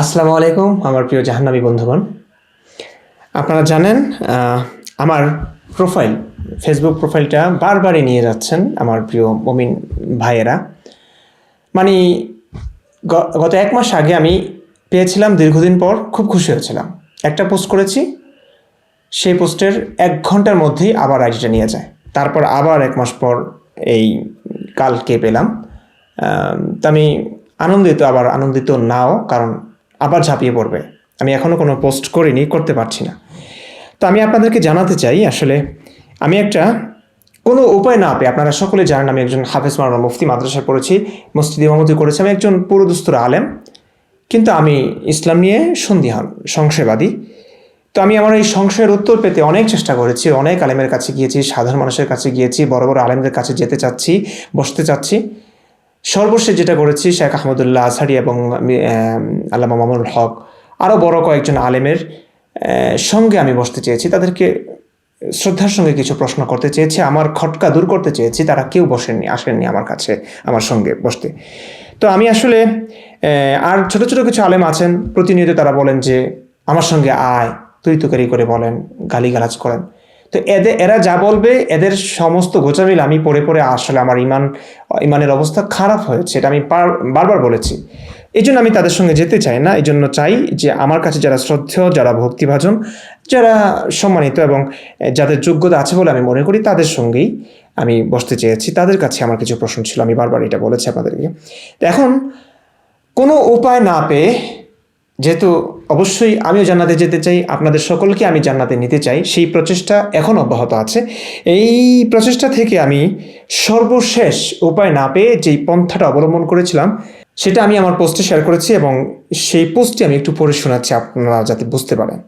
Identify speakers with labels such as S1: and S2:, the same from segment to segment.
S1: আসসালামু আলাইকুম, আমার প্রিয় জাহান্নাবী বন্ধুগণ। আপনারা জানেন আমার প্রোফাইল ফেসবুক প্রোফাইলটা বারবারই নিয়ে যাচ্ছেন আমার প্রিয় মমিন ভাইয়েরা। মানে গত এক মাস আগে আমি পেয়েছিলাম, দীর্ঘদিন পর খুব খুশি হয়েছিলাম। একটা পোস্ট করেছি, সেই পোস্টের এক ঘণ্টার মধ্যেই আবার আইডিটা নিয়ে যায়। তারপর আবার এক মাস পর এই কালকে পেলাম। তো আমি আনন্দিত, আবার আনন্দিত নাও, কারণ আবার ঝাঁপিয়ে পড়বে। আমি এখনও কোনো পোস্ট করিনি, করতে পারছি না। তো আমি আপনাদেরকে জানাতে চাই আসলে, আমি একটা কোনো উপায় না পেয়ে, আপনারা সকলে জানেন আমি একজন হাফেজ মারানা মুফতি, মাদ্রাসায় পড়েছি, মসজিদ ইমামতি করেছি, আমি একজন পুরোদস্তুর আলেম। কিন্তু আমি ইসলাম নিয়ে সন্দিহান, সংশয়বাদী। তো আমি আমার এই সংশয়ের উত্তর পেতে অনেক চেষ্টা করেছি, অনেক আলেমের কাছে গিয়েছি, সাধারণ মানুষের কাছে গিয়েছি, বড় বড় আলেমদের কাছে যেতে চাচ্ছি, বসতে চাচ্ছি। সর্বশেষ যেটা করেছি, শেখ আহমদুল্লাহ আসারি এবং আল্লামা মামুনুল হক আরও বড় কয়েকজন আলেমের সঙ্গে আমি বসতে চেয়েছি। তাদেরকে শ্রদ্ধার সঙ্গে কিছু প্রশ্ন করতে চেয়েছি, আমার খটকা দূর করতে চেয়েছি, তারা কেউ বসেননি, আসেননি আমার কাছে, আমার সঙ্গে বসতে। তো আমি আসলে আর ছোট ছোট কিছু আলেম আছেন, প্রতিনিয়ত তারা বলেন যে, আমার সঙ্গে আয়, তুই তুকারি করে বলেন, গালিগালাজ করেন। তো এদের এরা যা বলবে, এদের সমস্ত গোচামিল আমি পড়ে পড়ে আসলে আমার ইমান, ইমানের অবস্থা খারাপ হয়েছে, এটা আমি বারবার বলেছি। এই জন্য আমি তাদের সঙ্গে যেতে চাই না এই জন্য চাই যে আমার কাছে যারা শ্রদ্ধেয়, যারা ভক্তিভাজন, যারা সম্মানিত এবং যাদের যোগ্যতা আছে বলে আমি মনে করি, তাদের সঙ্গেই আমি বসতে চেয়েছি। তাদের কাছে আমার কিছু প্রশ্ন ছিল, আমি বারবার এটা বলেছি আপনাদেরকে। এখন কোনো উপায় না পেয়ে যেহেতু অবশ্যই আমিও জান্নাতে যেতে চাই, আপনাদের সকলকে আমি জান্নাতে নিতে চাই, সেই প্রচেষ্টা এখন অব্যাহত আছে। এই প্রচেষ্টা থেকে আমি সর্বশেষ উপায় না পেয়ে যেই পন্থাটা অবলম্বন করেছিলাম, সেটা আমি আমার পোস্টে শেয়ার করেছি এবং সেই পোস্টটি আমি একটু পড়ে শোনাচ্ছি, আপনারা যাতে বুঝতে পারেন।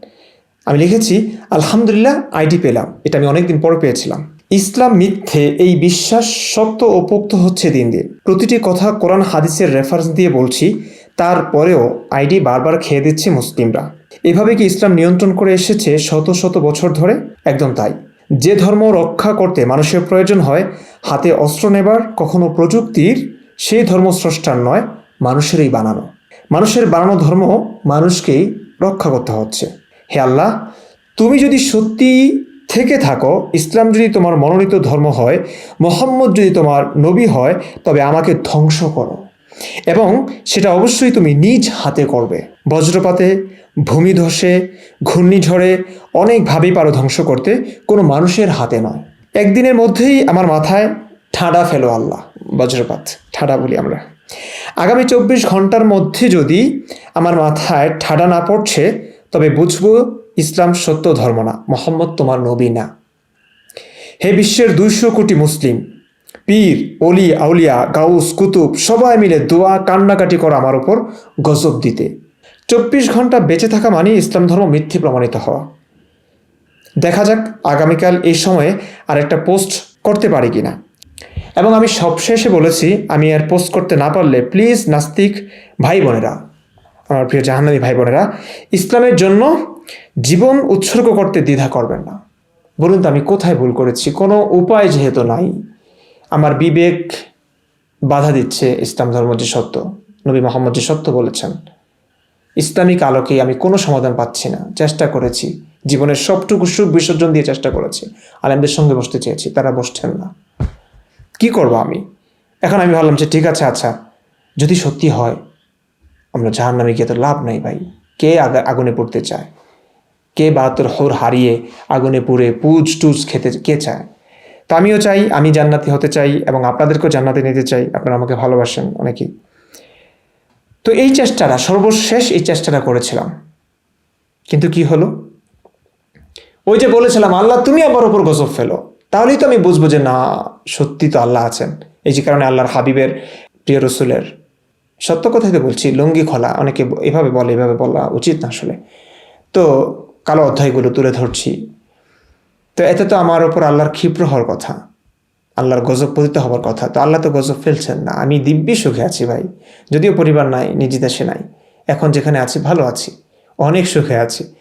S1: আমি লিখেছি, আলহামদুলিল্লাহ আইডি পেলাম। এটা আমি অনেকদিন পরে পেয়েছিলাম। ইসলাম মিথ্যে এই বিশ্বাস সত্য ও পোক্ত হচ্ছে দিন দিন। প্রতিটি কথা কোরআন হাদিসের রেফারেন্স দিয়ে বলছি তারপরেও আইডি বারবার খেয়ে দিচ্ছে মুসলিমরা। এভাবে কি ইসলাম নিয়ন্ত্রণ করে এসেছে শত শত বছর ধরে? একদম তাই। যে ধর্ম রক্ষা করতে মানুষের প্রয়োজন হয়, হাতে অস্ত্র নেবার, কখনো প্রযুক্তির সেই ধর্ম স্রষ্টার নয়, মানুষেরই বানানো। মানুষের বানানো ধর্ম মানুষকেই রক্ষা করতে হচ্ছে। হে আল্লাহ, তুমি যদি সত্যি থেকে থাকো, ইসলাম যদি তোমার মনোনীত ধর্ম হয়, মোহাম্মদ যদি তোমার নবী হয়, তবে আমাকে ধ্বংস করো। এবং সেটা অবশ্যই তুমি নিজ হাতে করবে। বজ্রপাতে, ভূমিধসে, ঘূর্ণিঝড়ে অনেকভাবেই পারো ধ্বংস করতে, কোনো মানুষের হাতে নয়। একদিনের মধ্যেই আমার মাথায় ঠাডা ফেলো আল্লাহ, বজ্রপাত, ঠাডা বলি আমরা। আগামী চব্বিশ ঘণ্টার মধ্যে যদি আমার মাথায় ঠাডা না পড়ছে, তবে বুঝব ইসলাম সত্য ধর্ম না, মোহাম্মদ তোমার নবী না। হে বিশ্বের দুইশো কোটি মুসলিম পীর অলি আউলিয়া, গাউস, কুতুব সবাই মিলে দোয়া, কান্নাকাটি করা আমার ওপর গজব দিতে। চব্বিশ ঘণ্টা বেঁচে থাকা মানে ইসলাম ধর্ম মিথ্যে প্রমাণিত হওয়া। দেখা যাক আগামীকাল এই সময়ে আর একটা পোস্ট করতে পারি কিনা। এবং আমি সবশেষে বলেছি, আমি আর পোস্ট করতে না পারলে প্লিজ নাস্তিক ভাই বোনেরা আমার প্রিয় জাহান্নাবী ভাই বোনেরা ইসলামের জন্য জীবন উৎসর্গ করতে দ্বিধা করবেন না। বলুন তো আমি কোথায় ভুল করেছি, কোনো উপায় যেহেতু নাই। আমার বিবেক বাধা দিচ্ছে ইসলাম ধর্ম যে সত্য। নবী মোহাম্মদ যে সত্য বলেছেন। ইসলামিক আলোকে আমি কোনো সমাধান পাচ্ছি না। চেষ্টা করেছি। জীবনের সবটুকু সুখ বিসর্জন দিয়ে চেষ্টা করেছি। আলেমদের সঙ্গে বসতে চেয়েছি। তারা বসছেন না। কি করব আমি? এখন আমি ভাবলাম যে ঠিক আছে আচ্ছা যদি সত্যি হয়, আমরা জাহান নামে গিয়ে তো লাভ নাই ভাই। কে আগা- আগুনে পড়তে চায়? কে বাহাত্তর হোর হারিয়ে আগুনে পুড়ে পুজ টুজ খেতে কে চায়? তো আমিও চাই, আমি জান্নাতি হতে চাই এবং আপনাদেরকেও জান্নাতে নিতে চাই। আপনারা আমাকে ভালোবাসেন অনেকেই। তো এই চেষ্টাটা, সর্বশেষ এই চেষ্টাটা করেছিলাম। কিন্তু কি হলো? ওই যে বলেছিলাম, আল্লাহ তুমি আমার ওপর গজব ফেলো। তাহলেই তো আমি বুঝব যে না, সত্যি তো আল্লাহ আছেন। এই যে কারণে আল্লাহর হাবিবের প্রিয় রসুলের সত্য কথাই তো বলছি, লুঙ্গি খোলা, অনেকে এভাবে বলে, এভাবে বলা উচিত না আসলে। তো কালো অধ্যায়গুলো তুলে ধরছি। তো এতে তো আমার ওপর আল্লাহর ক্ষিপ্র হওয়ার কথা, আল্লাহর গজব পতিত হওয়ার কথা। তো আল্লাহ তো গজব ফেলছেন না। আমি দিব্যি সুখে আছি ভাই। যদিও পরিবার নাই, নিজ দেশে নাই। এখন যেখানে আছি, ভালো আছি। অনেক সুখে আছি।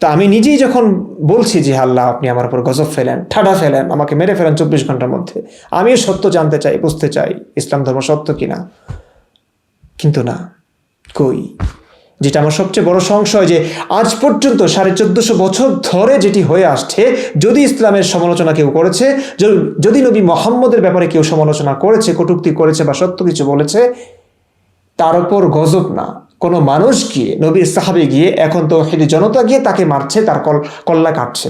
S1: তো আমি নিজেই যখন বলছি যে, আল্লাহ, আপনি আমার উপর গজব ফেলেন, ঠাডা ফেলেন, আমাকে মেরে ফেলেন চব্বিশ ঘণ্টার মধ্যে। আমিও সত্য জানতে চাই, বুঝতে চাই, ইসলাম ধর্ম সত্য কিনা। কিন্তু না, কই? যেটা আমার সবচেয়ে বড় সংশয় যে আজ পর্যন্ত সাড়ে চোদ্দশো বছর ধরে যেটি হয়ে আসছে, যদি ইসলামের সমালোচনা কেউ করেছে যদি নবী মোহাম্মদের ব্যাপারে কেউ সমালোচনা করেছে, কটুক্তি করেছে বা সত্য কিছু বলেছে, তার উপর গজব না। কোনো মানুষ গিয়ে, নবীর সাহাবে গিয়ে, এখন তো হেদি জনতা গিয়ে তাকে মারছে, তার কল, কল্লা কাটছে।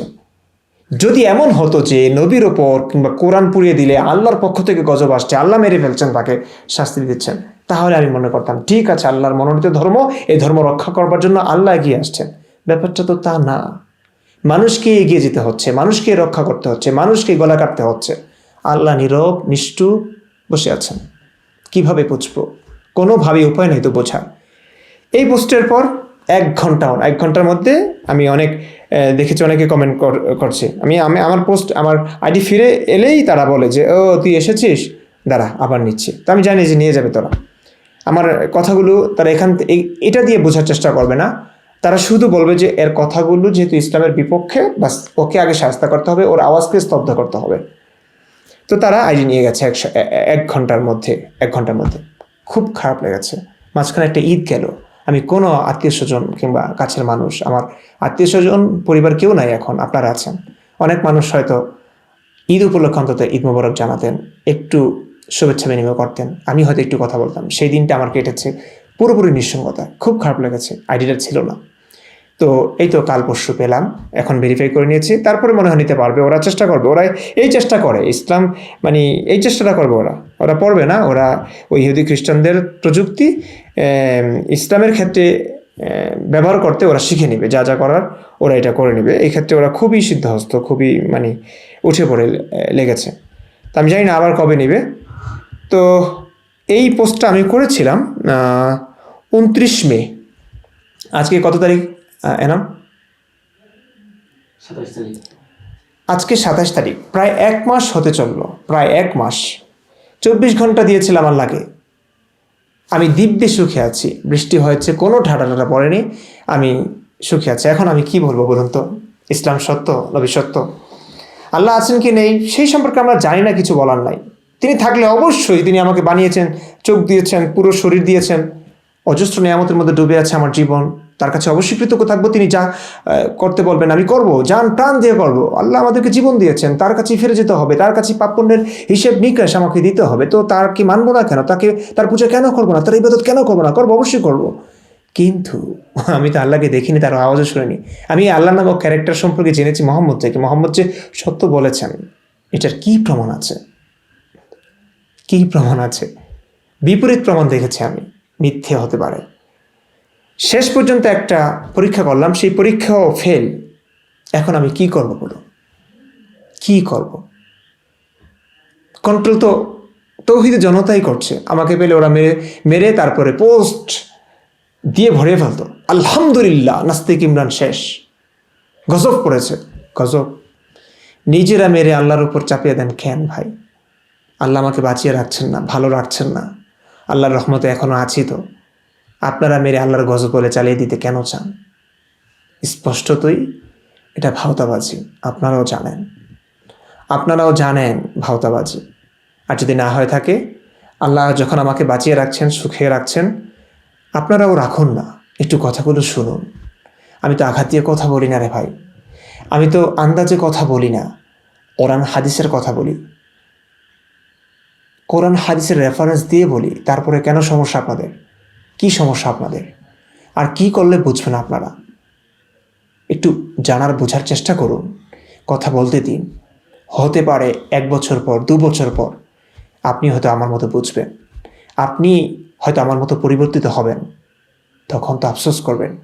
S1: যদি এমন হতো যে নবীর ওপর কিংবা কোরআন পুড়িয়ে দিলে আল্লাহর পক্ষ থেকে গজব আসছে, আল্লাহ মেরে ফেলছেন তাকে শাস্তি দিচ্ছেন। তাহলে আমি মনে করতাম, ঠিক আছে, আল্লাহর মনোনীত ধর্ম, এই ধর্ম রক্ষা করবার জন্য আল্লাহ এগিয়ে আসছেন। ব্যাপারটা তো তা না। মানুষকে এগিয়ে যেতে হচ্ছে, মানুষকে রক্ষা করতে হচ্ছে, মানুষকে গলা কাটতে হচ্ছে। আল্লাহ নীরব, নিষ্ঠুর বসে আছেন। কীভাবে বুঝব? কোনোভাবে উপায় নেই তো বোঝার। এই পোস্টের পর এক ঘণ্টা, এক ঘণ্টার মধ্যে আমি অনেক দেখেছি, অনেকে কমেন্ট করছে। আমি আমি, আমার পোস্ট, আমার আইডি ফিরে এলেই তারা বলে যে, ও, তুই এসেছিস? দাঁড়া, আবার নিচ্ছি। তো আমি জানি যে নিয়ে যাবে তোরা। আমার কথাগুলো তারা এখান এটা দিয়ে বোঝার চেষ্টা করবে না। তারা শুধু বলবে যে এর কথাগুলো যেহেতু ইসলামের বিপক্ষে বা ওকে আগে শাস্তা করতে হবে, ওর আওয়াজকে স্তব্ধ করতে হবে। তো তারা আইডি নিয়ে গেছে একশো এক ঘণ্টার মধ্যে, এক ঘণ্টার মধ্যে। খুব খারাপ লেগেছে। মাঝখানে একটা ঈদ গেল। আমি কোনো আত্মীয় স্বজন কিংবা কাছের মানুষ, আমার আত্মীয় স্বজন, পরিবার কেউ নাই এখন, আপনারা আছেন। অনেক মানুষ হয়তো ঈদ উপলক্ষে অন্তত ঈদ মোবারক জানাতেন। একটু শুভেচ্ছা বিনিময় করতেন। আমি হয়তো একটু কথা বলতাম। সেই দিনটা আমার কেটেছে পুরোপুরি নিঃসঙ্গতা। খুব খারাপ লেগেছে। আইডিটা ছিল না। তো এই তো কাল পরশু পেলাম। এখন ভেরিফাই করে নিয়েছি। তারপরে মনে হয় নিতে পারবে। ওরা চেষ্টা করবে। ওরা এই চেষ্টা করে। ইসলাম মানে এই চেষ্টাটা করবে ওরা। ওরা পড়বে না। ওরা ওই ইহুদি খ্রিস্টানদের প্রযুক্তি ইসলামের ক্ষেত্রে ব্যবহার করতে ওরা শিখে নেবে। যা যা করার ওরা এটা করে নেবে। এই ক্ষেত্রে ওরা খুবই সিদ্ধহস্ত, খুবই মানে উঠে পড়ে লেগেছে। তো আমি জানি না আবার কবে নেবে। তো এই পোস্টটা আমি করেছিলাম উনত্রিশ মে। আজকে কত তারিখ এনাম? আজকে সাতাশ তারিখ প্রায় এক মাস হতে চলল প্রায় এক মাস। চব্বিশ ঘণ্টা দিয়েছিলাম আল্লাহকে আমি দিব্যে সুখে আছি বৃষ্টি হয়েছে কোনো ঠাডা ঠাডা পড়েনি আমি সুখে আছি। এখন আমি কি বলব বলুন তো? ইসলাম সত্য নবী সত্য আল্লাহ আছেন কি নেই? সেই সম্পর্কে আমরা জানি না কিছু বলার নাই। তিনি থাকলে অবশ্যই তিনি আমাকে বানিয়েছেন, চোখ দিয়েছেন, পুরো শরীর দিয়েছেন। অজস্র নিয়ামতের মধ্যে ডুবে আছে আমার জীবন। তার কাছে অবশ্যই কৃতজ্ঞ থাকব। তিনি যা করতে বলবেন আমি করব। যান, প্রাণ দিয়ে করব। আল্লাহ আমাদেরকে জীবন দিয়েছেন। তার কাছে ফিরে যেতে হবে। তার কাছে পাপপুণ্যের হিসেব নিকাশ আমাকে দিতে হবে। তো তার কি মানবো না কেন? তাকে, তার পূজা কেন করব না? তার ইবাদত কেন করব না? করব, অবশ্যই করব। কিন্তু আমি তো আল্লাহকে দেখিনি, তার আওয়াজও শুনিনি। আমি আল্লাহ নামক ক্যারেক্টার সম্পর্কে জেনেছি মোহাম্মদ থেকে মোহাম্মদ যে সত্য বলেছেন, এটার কি প্রমাণ আছে? কি প্রমাণ আছে? বিপরীত প্রমাণ দেখেছি আমি। মিথ্যে হতে পারে। শেষ পর্যন্ত একটা পরীক্ষা করলাম, সেই পরীক্ষাও ফেল এখন আমি কি করব বলুন কি করব? কন্ট্রোল তো তৌহিদ জনতাই করছে। আমাকে পেলে ওরা মেরে মেরে তারপরে পোস্ট দিয়ে ভরে ফেলতো। আলহামদুলিল্লাহ, নাস্তিক ইমরান শেষ। গজব পড়েছে গজব। নিজেরা মেরে আল্লাহর উপর চাপিয়ে দেন কেন ভাই। আল্লাহ আমাকে বাঁচিয়ে রাখছেন না, ভালো রাখছেন না। আল্লাহর রহমতে এখনও আছি তো। আপনারা মেরে আল্লাহর গজব বলে চালিয়ে দিতে কেন চান? স্পষ্টতই এটা ভাওতাবাজি, আপনারাও জানেন। আপনারাও জানেন ভাওতাবাজি। আর যদি না হয়ে থাকে, আল্লাহ যখন আমাকে বাঁচিয়ে রাখছেন, সুখে রাখছেন, আপনারাও রাখুন না। একটু কথাগুলো শুনুন। আমি তো আঘাত দিয়ে কথা বলি না রে ভাই। আমি তো আন্দাজে কথা বলি না। কোরআন, হাদিসের কথা বলি। কোরআন হাদিসের রেফারেন্স দিয়ে বলি, তারপরে কেন সমস্যা আপনাদের? কি সমস্যা আপনাদের? আর কি করলে বুঝবেন আপনারা? একটু জানার, বোঝার চেষ্টা করুন। কথা বলতে দিন। হতে পারে এক বছর পর, দু বছর পর, আপনি হয়তো আমার মতো বুঝবেন। আপনি হয়তো আমার মতো পরিবর্তিত হবেন। তখন তো আফসোস করবেন।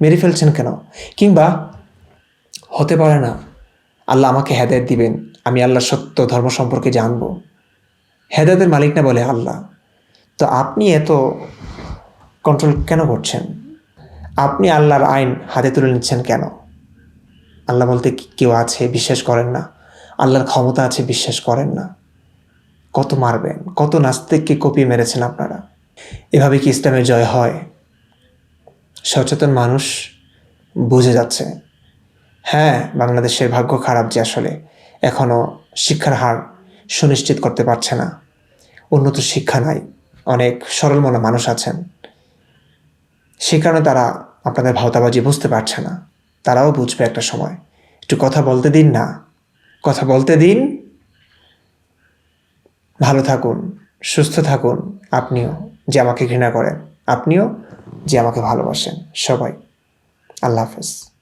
S1: মেরে ফেলছেন কেন? কিংবা হতে পারে না, আল্লাহ আমাকে হেদায়ত দিবেন, আমি আল্লাহর সত্য ধর্ম সম্পর্কে জানব। হেদায়তের মালিক না বলে আল্লাহ। তো আপনি এত কন্ট্রোল কেন করছেন? আপনি আল্লাহর আইন হাতে তুলে নিচ্ছেন কেন? আল্লাহ বলতে কেউ আছে, বিশ্বাস করেন না। আল্লাহর ক্ষমতা আছে, বিশ্বাস করেন না। কত মারবেন, কত নাস্তিককে কপিয়ে মেরেছেন আপনারা। এভাবে কি ইসলামের জয় হয়? সচেতন মানুষ বুঝে যাচ্ছে। হ্যাঁ বাংলাদেশের ভাগ্য খারাপ যে আসলে এখনও শিক্ষার হার সুনিশ্চিত করতে পারছে না। উন্নত শিক্ষা নাই। অনেক সরল মনা মানুষ আছেন। সে কারণে তারা আপনাদের ভাওতাবাজি বুঝতে পারছে না। তারাও বুঝবে একটা সময়। একটু কথা বলতে দিন না। কথা বলতে দিন। ভালো থাকুন, সুস্থ থাকুন। আপনিও যে আমাকে ঘৃণা করেন, আপনিও যে আমাকে ভালোবাসেন। সবাই, আল্লাহ হাফেজ।